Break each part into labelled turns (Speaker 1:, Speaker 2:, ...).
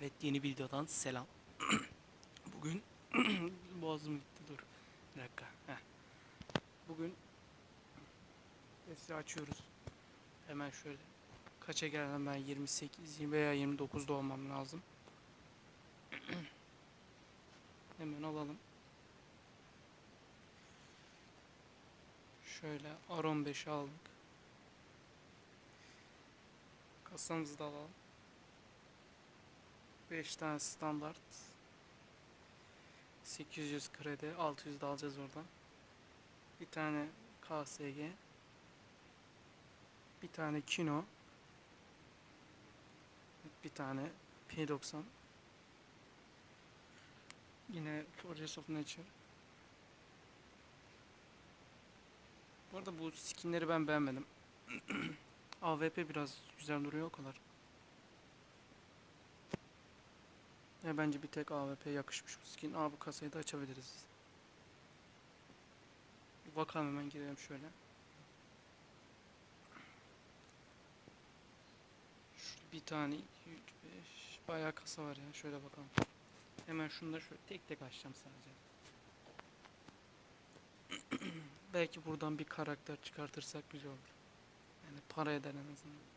Speaker 1: Evet yeni videodan selam. Bugün boğazım gitti dur. Bir dakika. Heh. Bugün sesi açıyoruz. Hemen şöyle. Kaça geldim ben 28 20 veya 29'da olmam lazım. Hemen alalım. Şöyle R15 aldık. Kasamızı da alalım. 5 tane standart. 800 kredi, 600 da alacağız oradan. Bir tane KSG. Bir tane Kino. Bir tane P90. Yine Fortress of Nature. Bu arada bu skinleri ben beğenmedim. AWP biraz güzel duruyor o kadar. Ya bence bir tek AWP yakışmış bu skin. Aa bu kasayı da açabiliriz. Bakalım hemen girelim şöyle. Şu bir tane, iki, üç, beş. Bayağı kasa var ya. Şöyle bakalım. Hemen şunu da şöyle tek tek açacağım sadece. Belki buradan bir karakter çıkartırsak güzel olur. Yani para eder en azından.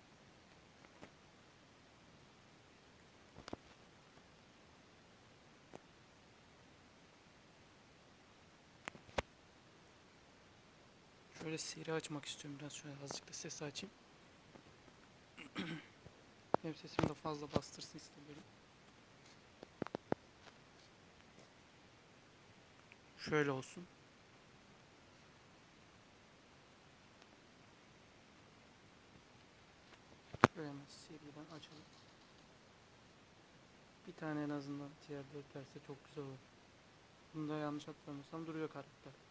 Speaker 1: Şöyle seri açmak istiyorum biraz şöyle azıcık da ses açayım. Benim sesimi de fazla bastırsın istemiyorum. Şöyle olsun. Şöyle hemen seriden açalım. Bir tane en azından tier 4 verse çok güzel olur. Bunda yanlış hatırlamıyorsam duruyor karakter.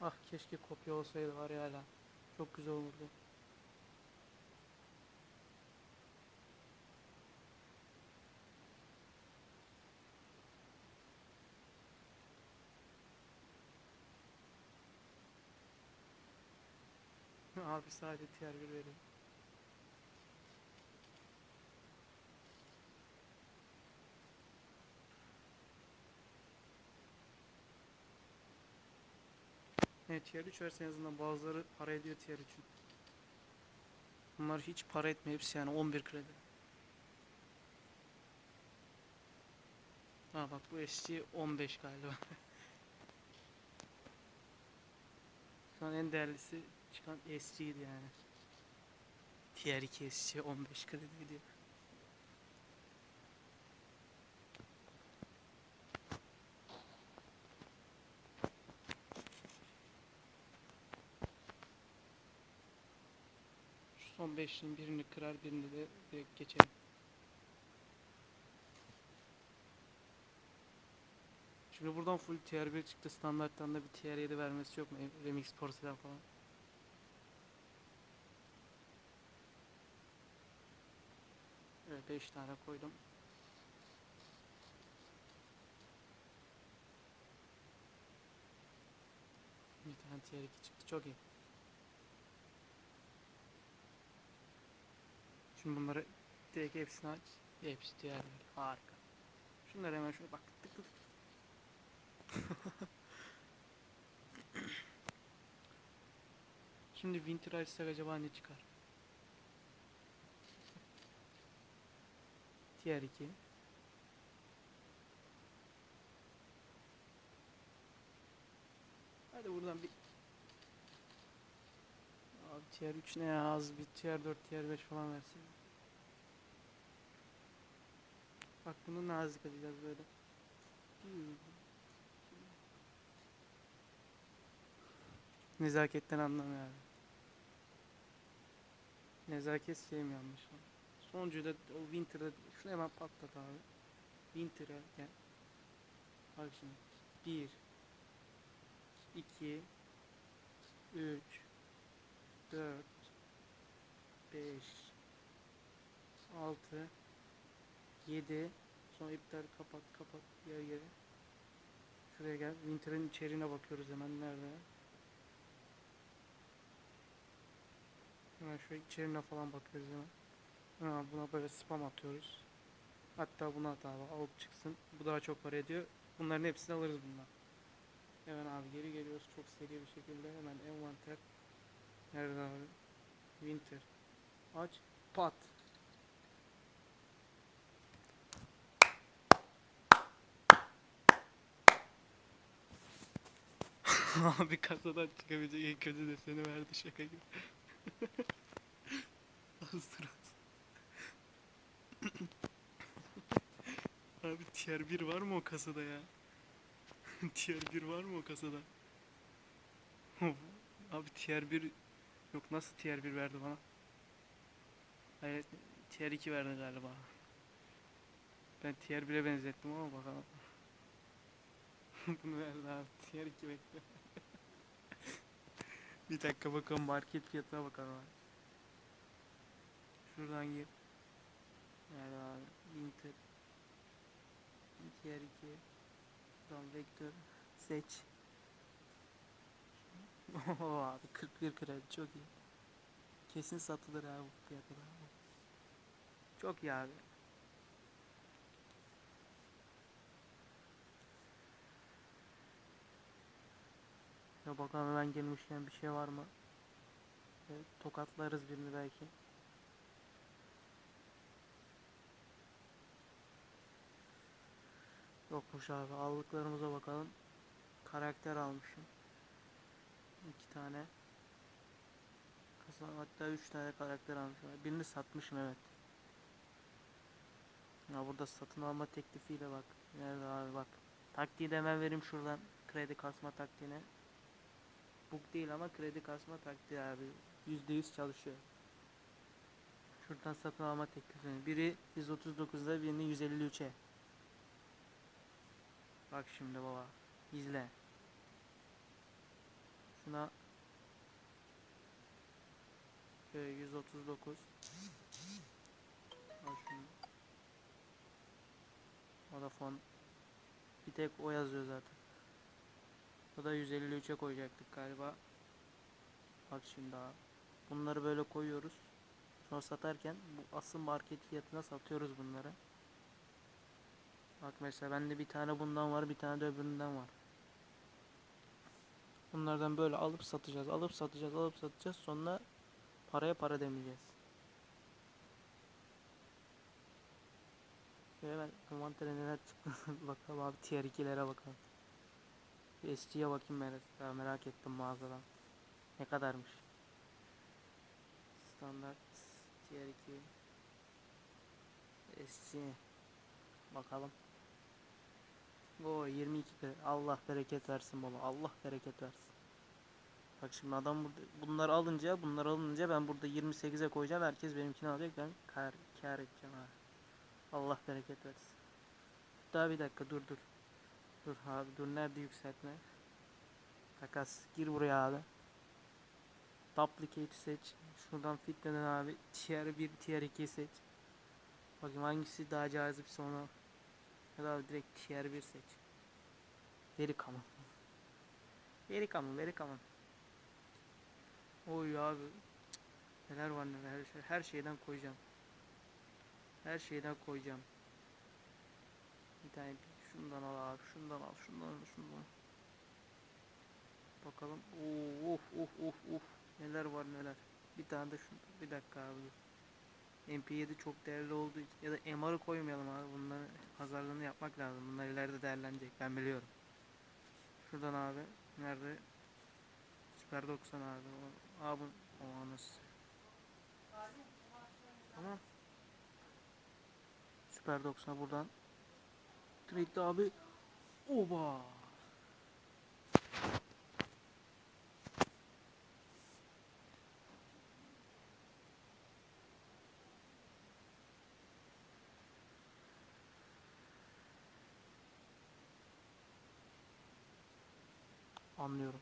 Speaker 1: Ah keşke kopya olsaydı var ya hala. Çok güzel olurdu. Abi sadece tier 1 vereyim. Evet tier 3 verse en azından bazıları para ediyor tier 3'ün. Bunlar hiç para etmiyor hepsi yani 11 kredi. Ha bak bu SC 15 galiba. Şu an en değerlisi çıkan SC'ydi yani. Tier 2 SC 15 kredi gidiyor. Son 5'in birini kırar birini de direkt geçelim. Şimdi buradan full tier 1 çıktı standarttan da bir tier 7 vermesi yok mu? Remix porselen falan. Evet 5 tane koydum. Bir tane tier 2 çıktı çok iyi. Şimdi bunları direkt hepsini aç. Hepsi 1. Harika. Şunları hemen şöyle bak tık tık. Şimdi Winter açsak acaba ne çıkar? Tier 2 Hadi buradan bir Abi tier 3 ne ya az bir tier 4 tier 5 falan versin. Bak bunu nazik edeceğiz böyle. Nezaketten anlamıyor abi. Nezaket sevmiyormuş. Sonuncuyu da o Winter'da şunu hemen patlat abi. Winter'a gel. Bak şimdi. 1 2 3 4 5 6 7 sonra iptal kapat kapat gel geri. Şuraya gel. Winter'ın içeriğine bakıyoruz hemen nerede. Hemen şöyle içeriğine falan bakıyoruz hemen. Ha, buna böyle spam atıyoruz. Hatta buna at alıp çıksın. Bu daha çok para ediyor. Bunların hepsini alırız bundan. Hemen abi geri geliyoruz çok seri bir şekilde. Hemen envanter. Nerede abi? Winter. Aç. Pat. Abi kasadan çıkabilecek en kötü deseni verdi şaka gibi. Hazır Abi tier 1 var mı o kasada ya? tier 1 var mı o kasada? Abi tier 1 yok nasıl tier 1 verdi bana? Hayır tier 2 verdi galiba. Ben tier 1'e benzettim ama bakalım. Bunu verdi abi tier 2 bekle. Bir dakika bakalım market fiyatına bakalım abi. Şuradan gir. Yani abi Winter Tier 2 Buradan vektör seç. Oo abi 41 kredi çok iyi. Kesin satılır abi bu fiyata da. Çok iyi abi. Ya bakalım hemen gelmişken bir şey var mı? Evet, tokatlarız birini belki. Yokmuş abi. Aldıklarımıza bakalım. Karakter almışım. İki tane. Kasa, hatta üç tane karakter almışım. Birini satmışım evet. Ya burada satın alma teklifiyle bak. Nerede abi bak. Taktiği de hemen vereyim şuradan. Kredi kasma taktiğine. Book değil ama kredi kasma taktiği abi. %100 çalışıyor. Şuradan satın alma teklifi. Biri 139'da birini 153'e. Bak şimdi baba. İzle. Şöyle 139 Al şunu. Vodafone bir tek o yazıyor zaten. O da 153'e koyacaktık galiba. Bak şimdi abi. Bunları böyle koyuyoruz. Sonra satarken bu asıl market fiyatına satıyoruz bunları. Bak mesela bende bir tane bundan var, bir tane de öbüründen var. Bunlardan böyle alıp satacağız, alıp satacağız, alıp satacağız. Sonra paraya para demeyeceğiz. Şöyle ben envantere neler çıktı bakalım abi tier 2'lere bakalım. SG'ye bakayım merak, merak ettim mağazadan. Ne kadarmış? Standart tier 2 SG bakalım. O 22 lira. Allah bereket versin baba. Allah bereket versin. Bak şimdi adam burada bunları alınca bunları alınca ben burada 28'e koyacağım. Herkes benimkini alacak. Ben kar, kar edeceğim ha. Allah bereket versin. Daha bir dakika dur dur. Dur abi dur nerede yükseltme? Takas gir buraya abi. Duplicate seç. Şuradan fitlenen abi. Tier 1 tier 2 seç. Bakayım hangisi daha cazipse onu ya da direkt tier 1 seç. Very common. Very common, very common. Oy abi. Neler var neler şey, her şeyden koyacağım. Her şeyden koyacağım. Bir tane şundan al abi, şundan al, şundan al, şundan al. Bakalım. Oo, of of of of. Neler var neler. Bir tane de şu bir dakika abi. dur. MP7 çok değerli olduğu için ya da MR'ı koymayalım abi. Bunların pazarlığını yapmak lazım. Bunlar ileride değerlenecek. Ben biliyorum. Şuradan abi. Nerede? Süper 90 abi. O, abi o anası. Tamam. Süper 90 buradan. Trade'de abi. Oba. Anlıyorum.